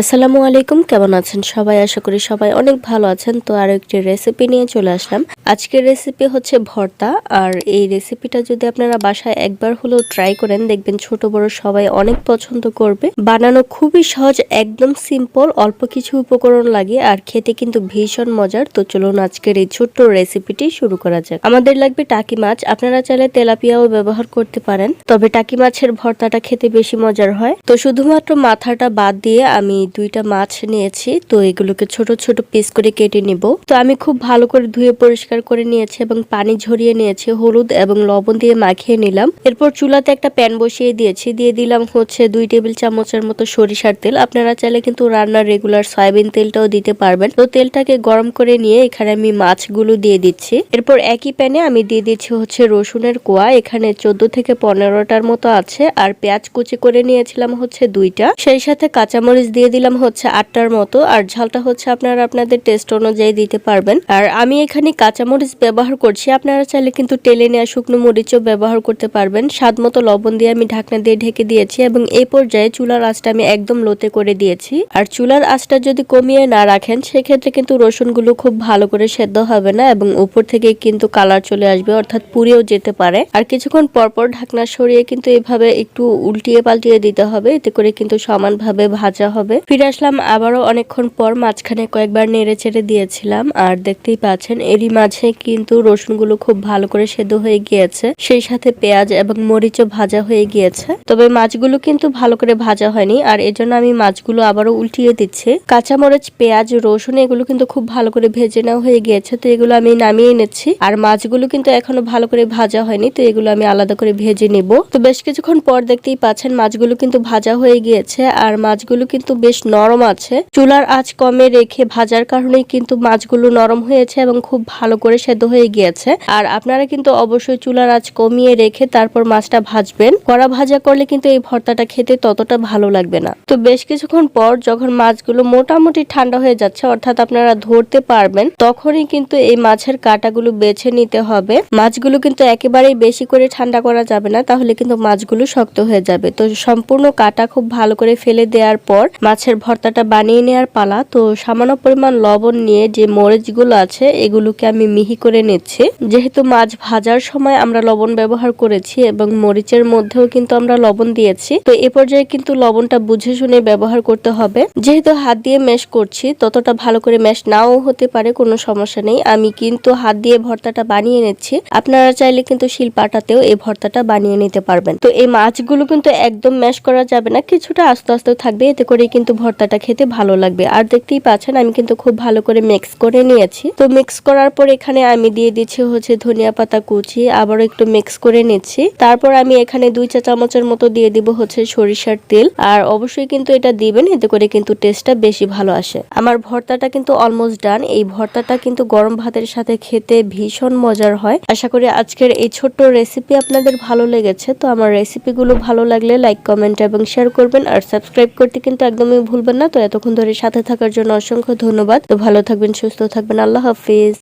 আসসালামু আলাইকুম, কেমন আছেন সবাই? আশা করি সবাই অনেক ভালো আছেন। তো আরও একটি রেসিপি নিয়ে চলে আসলাম। আজকের রেসিপি হচ্ছে ভর্তা। আর এই রেসিপিটা যদি আপনারা বাসায় একবার হলেও ট্রাই করেন, দেখবেন ছোট, বড় সবাই অনেক পছন্দ করবে। বানানো খুবই সহজ, একদম সিম্পল অল্প কিছু উপকরণ লাগে আর খেতে কিন্তু ভীষণ মজার। তো চলুন আজকের এই ছোট্ট রেসিপিটি শুরু করা যাক। আমাদের লাগবে টাকি মাছ। আপনারা চাইলে তেলাপিয়াও ব্যবহার করতে পারেন। তবে টাকি মাছের ভর্তাটা খেতে বেশি মজার হয়। তো শুধুমাত্র মাথাটা বাদ দিয়ে আমি দুইটা মাছ নিয়েছি, তো এগুলোকে ছোট ছোট পিস করে কেটে নিব। তো আমি খুব ভালো করে ধুয়ে পরিষ্কার করে নিয়েছি এবং পানি ঝরিয়ে নিয়েছি, হলুদ এবং লবণ দিয়ে মাখিয়ে নিলাম। এরপর চুলাতে একটা প্যান বসিয়ে দিয়েছি, দিয়ে দিলাম হচ্ছে দুই টেবিল চামচের মতো সরিষার তেল। আপনারা চাইলে কিন্তু রান্নার রেগুলার সয়াবিন তেলটাও দিতে পারবেন। তো তেলটাকে গরম করে নিয়ে এখানে আমি মাছগুলো দিয়ে দিচ্ছি। এরপর একই প্যানে আমি দিয়ে দিচ্ছি হচ্ছে রসুনের কোয়া, এখানে চোদ্দ থেকে পনেরোটার মতো আছে। আর পেঁয়াজ কুচি করে নিয়েছিলাম হচ্ছে দুইটা। সেই সাথে কাঁচামরিচ দিয়ে হচ্ছে আটটার মতো, আর ঝালটা হচ্ছে আপনারা আপনাদের টেস্ট অনুযায়ী দিতে পারবেন। আর আমি এখানে কাঁচামরিচ ব্যবহার করছি, আপনারা চাইলে কিন্তু টেলে নেওয়া শুকনো মরিচও ব্যবহার করতে পারবেন। স্বাদ মতো লবণ দিয়ে আমি ঢাকনা দিয়ে ঢেকে দিয়েছি এবং এই পর্যায়ে চুলার আঁচটা আমি একদম লোতে করে দিয়েছি। আর চুলার আঁচটা যদি কমিয়ে না রাখেন, সেক্ষেত্রে কিন্তু রসুনগুলো খুব ভালো করে সেদ্ধ হবে না এবং উপর থেকে কিন্তু কালার চলে আসবে, অর্থাৎ পুড়েও যেতে পারে। আর কিছুক্ষণ পরপর ঢাকনা সরিয়ে কিন্তু এভাবে একটু উল্টিয়ে পাল্টিয়ে দিতে হবে, এতে করে কিন্তু সমানভাবে ভাজা হবে। ফিরে আসলাম আবারও অনেকক্ষণ পর মাঝখানে কয়েকবার নেড়ে চেড়ে দিয়েছিলাম, আর দেখতেই পাচ্ছেন এরই মাঝে কিন্তু রসুনগুলো খুব ভালো করে সেদ্ধ হয়ে গিয়েছে। সেই সাথে পেঁয়াজ এবং মরিচও ভাজা হয়ে গিয়েছে। তবে মাছগুলো কিন্তু ভালো করে ভাজা হয়নি, আর এজন্য আমি মাছগুলো আবারও উল্টিয়ে দিচ্ছি। কাঁচামরিচ, পেঁয়াজ, রসুন এগুলো কিন্তু খুব ভালো করে ভেজে নেওয়া হয়ে গিয়েছে, তো এগুলো আমি নামিয়ে নিচ্ছি। আর মাছগুলো কিন্তু এখনও ভালো করে ভাজা হয়নি, তো এগুলো আমি আলাদা করে ভেজে নিব। তো বেশ কিছুক্ষণ পর দেখতেই পাচ্ছেন মাছগুলো কিন্তু ভাজা হয়ে গিয়েছে, আর মাছগুলো কিন্তু বেশ নরম আছে। চুলার আঁচ কমে রেখে ভাজার কারণে কিন্তু মাছগুলো নরম হয়েছে এবং খুব ভালো করে সেদ্ধ হয়ে গিয়েছে। আর আপনারা কিন্তু অবশ্যই চুলার আঁচ কমিয়ে রেখে তারপর মাছটা ভাজবেন। কড়া ভাজা করলে কিন্তু এই ভর্তাটা খেতে ততটা ভালো লাগবে না। তো বেশ কিছুক্ষণ পর যখন মাছগুলো মোটামুটি ঠান্ডা হয়ে যাচ্ছে, অর্থাৎ আপনারা ধরতে পারবেন, তখনই কিন্তু এই মাছের কাটাগুলো বেছে নিতে হবে। মাছগুলো কিন্তু একেবারেই বেশি করে ঠান্ডা করা যাবে না, তাহলে কিন্তু মাছগুলো শক্ত হয়ে যাবে। তো সম্পূর্ণ কাটা খুব ভালো করে ফেলে দেওয়ার পর মাছের ভর্তাটা বানিয়ে নেওয়ার পালা। তো সামান্য পরিমাণ লবণ নিয়ে যে মরিচগুলো আছে, এগুলোকে আমি মিহি করে নিচ্ছি। যেহেতু মাছ ভাজার সময় আমরা লবণ ব্যবহার করেছি এবং মরিচের মধ্যেও কিন্তু আমরা লবণ দিয়েছি, তো এ পর্যায়ে কিন্তু লবণটা বুঝে শুনে ব্যবহার করতে হবে। যেহেতু হাত দিয়ে ম্যাশ করছি, ততটা ভালো করে ম্যাশ নাও হতে পারে, কোনো সমস্যা নেই। আমি কিন্তু হাত দিয়ে ভর্তাটা বানিয়ে নিচ্ছি। আপনারা চাইলে কিন্তু শিলপাটাতেও এই ভর্তাটা বানিয়ে নিতে পারবেন। তো এই মাছগুলো কিন্তু একদম ম্যাশ করা যাবে না, কিছুটা আস্তে আস্তে থাকবে, এতে করে কিন্তু ভর্তাটা খেতে ভালো লাগবে। আর দেখতেই পাচ্ছেন, আমি কিন্তু খুব ভালো করে মিক্স করে নিয়েছি। তো মিক্স করার পর এখানে আমি দিয়ে দিচ্ছি হচ্ছে ধনিয়া পাতা কুচি, আবারও একটু মিক্স করে নিচ্ছি। তারপর আমি এখানে দুই চা চামচের মতো দিয়ে দিব হচ্ছে সরিষার তেল। আর অবশ্যই কিন্তু এটা দিবেন, এতে করে কিন্তু টেস্টটা বেশি ভালো আসে। আমার ভর্তাটা কিন্তু অলমোস্ট ডান এই ভর্তাটা কিন্তু গরম ভাতের সাথে খেতে ভীষণ মজার হয়। আশা করি আজকের এই ছোট্ট রেসিপি আপনাদের ভালো লেগেছে। তো আমার রেসিপিগুলো ভালো লাগলে লাইক কমেন্ট এবং শেয়ার করবেন। আর সাবস্ক্রাইব করতে কিন্তু একদমই ভুলবেন না। তো এতক্ষণ ধরে সাথে থাকার জন্য অসংখ্য ধন্যবাদ। তো ভালো থাকবেন, সুস্থ থাকবেন। আল্লাহ হাফিজ।